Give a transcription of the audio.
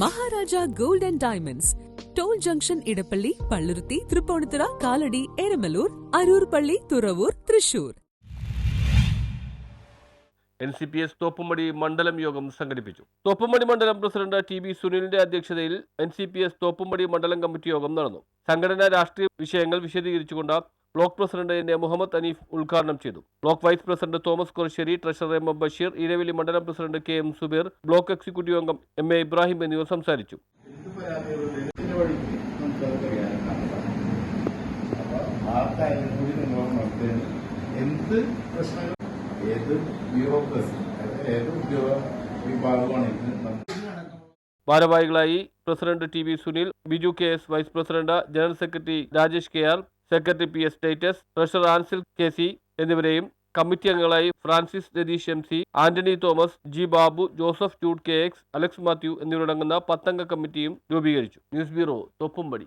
Maharaja gold and diamonds. Toll junction Edappally Palluruthy Tripunithura Kalady Eramalloor Aroor പള്ളി Thuravoor Thrissur. N C P S Thoppumpady മണ്ഡലം യോഗം സംഘടിപ്പിച്ചു. തോപ്പുമടി മണ്ഡലം president T B സുനിലിന്റെ അധ്യക്ഷതയിൽ N C P S Thoppumpady മണ്ഡലം committee യോഗം നടന്നു. സംഘടനാ രാഷ്ട്രീയ വിഷയങ്ങൾ വിശദീകരിച്ചുകൊണ്ട് block president N A Muhammad Aneef ഉദ്ഘാടനം ചെയ്തു. Block vice president Thomas Kurassery treasurer M M Basheer Eravali മണ്ഡലം president K M Subeer block executive അംഗം എം എ ഇബ്രാഹിം എന്നിവർ സംസാരിച്ചു. എന്ത് പ്രശ്നങ്ങൾ? ഏത് ബ്യൂറോക്രസി അതായത് ഏത് ഉദ്യോഗ വിഭാഗമാണെങ്കിലും ഭാരവാഹികളായി president T V Sunil Biju K S vice president general secretary Rajesh K R secretary P S Titus treasurer Ansil K C എന്നിവരെയും കമ്മിറ്റി അംഗങ്ങളായി Francis Ratheesh M C Antony Thomas G Babu Joseph Jude K X Alex Mathew എന്നിവരടങ്ങുന്ന പത്തംഗ കമ്മിറ്റിയും രൂപീകരിച്ചു. News bureau Thoppumpady.